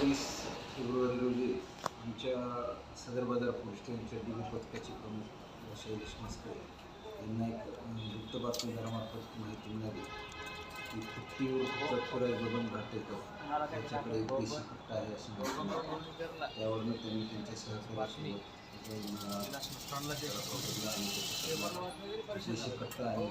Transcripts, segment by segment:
वीस फेब्रुवारी रोजी आमच्या सदर बाजार पोलीस स्टेशनच्या डीबी पथकाचे प्रमुख शैलेश मस्करे यांना एक अ, गुप्त बातमीदारामार्फत माहिती मिळाली. की फुट्टीवर चटपुरा गगन घाटेकर त्याच्याकडे एक देशी फुट्टा आहे अशी माहिती मिळाली त्यावरून त्यांनी त्यांच्या सहकार्यासोबत देशी कट्टा आहे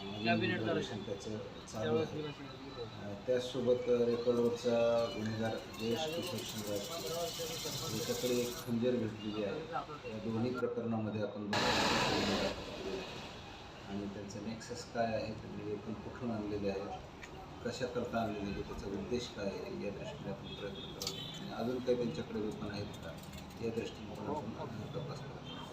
त्याचं चालू आहे. अ, त्याचसोबत रेकॉर्डवरचा गुन्हेगार जयेश किशोर शिवराज याच्याकडे एक खंजर भेटलेली आहे. या दोन्ही प्रकरणामध्ये आपण. आणि त्यांचं नेक्सस काय आहे त्यांनी वेपन कुठून आणलेले आहेत कशा करता आणलेले आहे? त्याचा उद्देश काय आहे? या दृष्टीने आपण प्रयत्न करत आहोत. आणि अजून काही त्यांच्याकडे वेपन आहेत का? या दृष्टीने पण आपण तपास करत आहोत. तर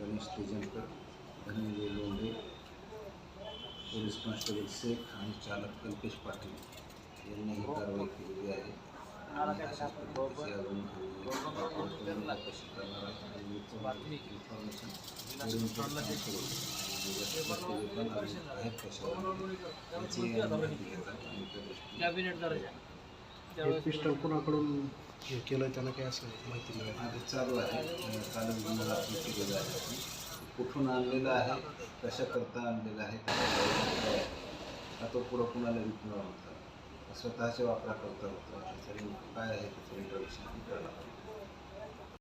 गणेश तेजनकर धनंजय लोंढे पोलीस कॉन्स्टेबल शेख आणि चालक कल्पेश पाटील यांनी ही कारवाई केलेली आहे. आणि अशाच पद्धतीची अजून कशी करणार आहे इन्फॉर्मेशन आहेत याची कॅबिनेट दर्जा. हे पिस्टल कोणाकडून हे केलं त्याला काय असं माहिती मिळाली आधी चालू आहे. अं, कालच गुन्हा दाखल केलेला आहे. कुठून आणलेला आहे? कशा करता आणलेला आहे? का तो पुढं कुणाला विकणार होता? स्वतःच्या वापराकरता होता. तरी काय आहे? त्याचं इंट्रोडक्शन करणार